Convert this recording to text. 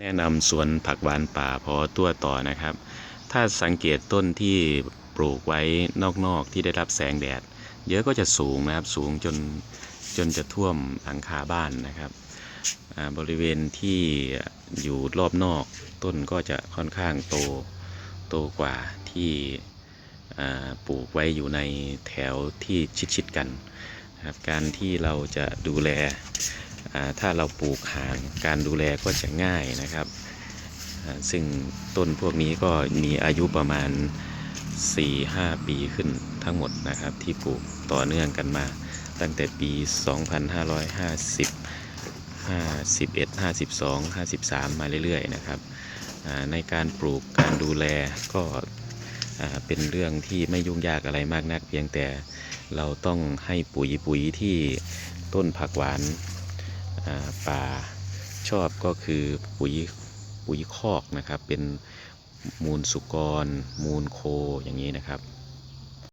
แนะนำสวนผักหวานป่าพอตัวต่อนะครับ ถ้าสังเกตต้นที่ปลูกไว้นอกๆที่ได้รับแสงแดด เยอะก็จะสูงนะครับ สูงจนจนจะท่วมหลังคาบ้านนะครับ บริเวณที่อยู่รอบนอกต้นก็จะค่อนข้างโตโตกว่าที่ปลูกไว้อยู่ในแถวที่ชิดๆกันนะครับ การที่เราจะดูแล ถ้าเราปลูกห่างการดูแลก็จะง่ายนะครับ ซึ่งต้นพวกนี้ก็มีอายุประมาณ 4-5 ปีขึ้นทั้งหมดนะครับ ที่ปลูกต่อเนื่องกันมา ตั้งแต่ปี 2550 51 52 53 มาเรื่อยๆนะครับในการปลูกการดูแลก็เป็นเรื่องที่ไม่ยุ่งยากอะไรมากนัก เพียงแต่เราต้องให้ปุ๋ยปุ๋ยที่ต้นผักหวาน ป่าชอบก็คือปุ๋ยปุ๋ยคอกนะครับ เป็นมูลสุกร มูลโคอย่างนี้นะครับ